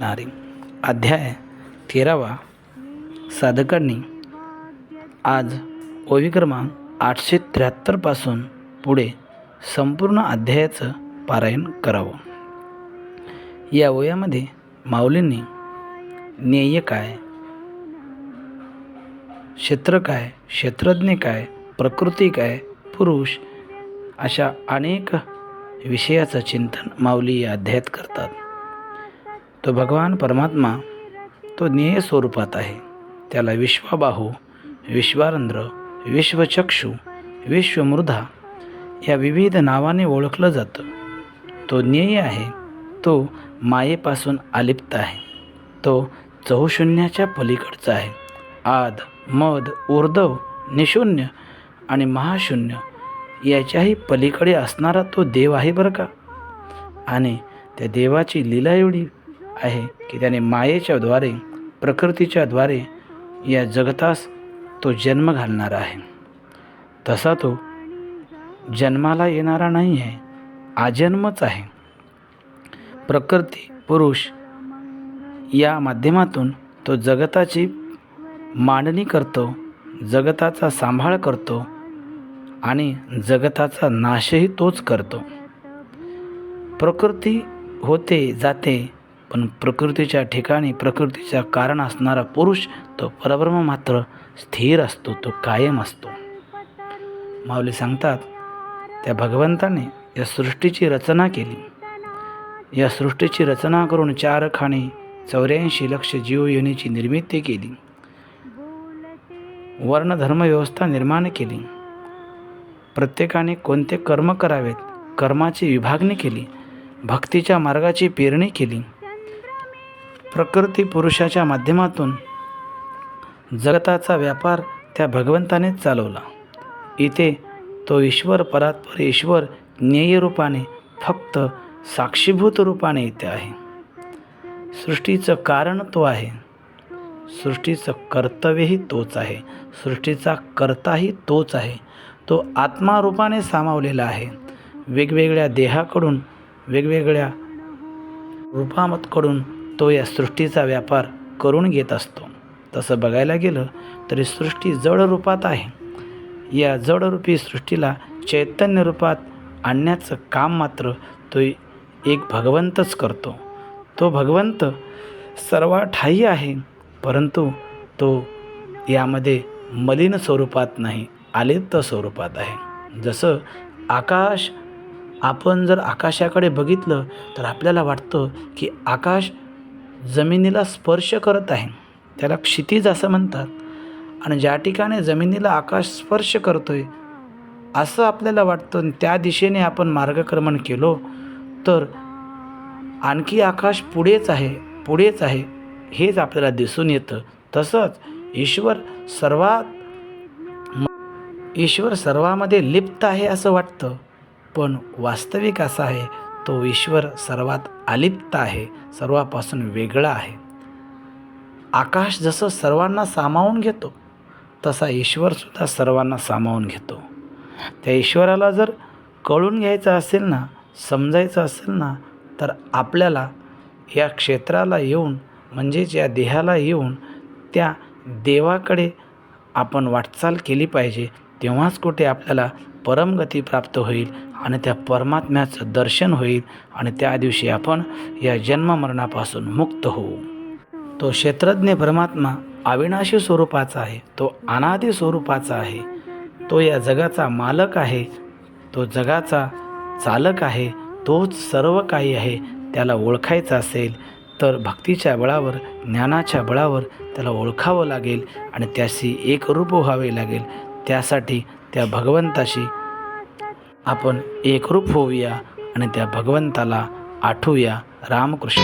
नारी. अध्याय तेरावा. साधकांनी आज ओवी क्रमांक आठशे त्र्याहत्तरपासून पुढे संपूर्ण अध्यायाचं पारायण करावं. या वयामध्ये माऊलींनी ज्ञेय काय? क्षेत्र काय? क्षेत्रज्ञ काय? प्रकृती काय? पुरुष अशा अनेक विषयाचं चिंतन माऊली या अध्यायात करतात. तो भगवान परमात्मा तो ज्ञेय स्वरूपात आहे. त्याला विश्वाबाहू विश्वारंध्र विश्वचक्षू विश्वमृधा या विविध नावाने ओळखलं जातं. तो ज्ञेय आहे तो मायेपासून आलिप्त आहे. तो चौशून्याच्या पलीकडचा आहे. आद मद ऊर्धव निशून्य आणि महाशून्य याच्याही पलीकडे असणारा तो देव आहे बरं का? आणि त्या देवाची लीला एवढी आहे की त्याने मायेच्या द्वारे प्रकृतीच्या द्वारे या जगतास तो जन्म घालणारा आहे. तसा तो जन्माला येणारा नाही आहे आजन्मच आहे. प्रकृती पुरुष या माध्यमातून तो जगताची मांडणी करतो जगताचा सांभाळ करतो आणि जगताचा नाशही तोच करतो. प्रकृती होते जाते पण प्रकृतीच्या ठिकाणी प्रकृतीचा कारण असणारा पुरुष तो परब्रह्म मात्र स्थिर असतो तो कायम असतो. माऊली सांगतात त्या भगवंताने या सृष्टीची रचना केली. या सृष्टीची रचना करून चार खाणी चौऱ्याऐंशी लक्ष जीवयोनीची निर्मिती केली. वर्णधर्मव्यवस्था निर्माण केली. प्रत्येकाने कोणते कर्म करावेत कर्माची विभागणी केली. भक्तीच्या मार्गाची पेरणी केली. प्रकृती पुरुषाच्या माध्यमातून जगताचा व्यापार त्या भगवंतानेच चालवला. इथे तो ईश्वर परात्पर ईश्वर ज्ञेयरूपाने फक्त साक्षीभूत रूपाने इथे आहे. सृष्टीचं कारण तो आहे. सृष्टीचं कर्तव्यही तोच आहे. सृष्टीचा कर्ताही तोच आहे. तो आत्मारूपाने सामावलेला आहे. वेगवेगळ्या देहाकडून वेगवेगळ्या रूपामतकडून तो या सृष्टीचा व्यापार करून घेत असतो. तसं बघायला गेलं तरी सृष्टी जड रूपात आहे. या जडरूपी सृष्टीला चैतन्य रूपात आणण्याचं काम मात्र तो एक भगवंतच करतो. तो भगवंत सर्वाठाई आहे परंतु तो यामध्ये मलिन स्वरूपात नाही आलिप्त स्वरूपात आहे. जसं आकाश आपण जर आकाशाकडे बघितलं तर आपल्याला वाटतं की आकाश जमिनीला स्पर्श करत आहे. त्याला क्षितिज असं म्हणतात. आणि ज्या ठिकाणी जमिनीला आकाश स्पर्श करतो आहे असं आपल्याला वाटतं त्या दिशेने आपण मार्गक्रमण केलो तर आणखी आकाश पुढेच आहे पुढेच आहे हेच आपल्याला दिसून येतं. तसंच ईश्वर सर्वात ईश्वर सर्वामध्ये लिप्त आहे असं वाटतं. पण वास्तविक असं आहे तो ईश्वर सर्वात अलिप्त आहे सर्वापासून वेगळा आहे. आकाश जसं सर्वांना सामावून घेतो तसा ईश्वरसुद्धा सर्वांना सामावून घेतो. त्या ईश्वराला जर कळून घ्यायचं असेल ना समजायचं असेल ना तर आपल्याला या क्षेत्राला येऊन म्हणजेच या देहाला येऊन त्या देवाकडे आपण वाटचाल केली पाहिजे तेव्हाच कुठे आपल्याला परमगती प्राप्त होईल आणि त्या परमात्म्याचं दर्शन होईल आणि त्या दिवशी आपण या जन्ममरणापासून मुक्त होऊ. तो क्षेत्रज्ञ परमात्मा अविनाशी स्वरूपाचा आहे तो अनादी स्वरूपाचा आहे. तो या जगाचा मालक आहे तो जगाचा चालक आहे तोच सर्व काही आहे त्याला ओळखायचं असेल तर भक्तीच्या बळावर ज्ञानाच्या बळावर त्याला ओळखावं लागेल आणि त्याशी एकरूप व्हावे लागेल. त्यासाठी त्या भगवंताशी आपण एकरूप होऊया आणि त्या भगवंताला आठवूया रामकृष्ण.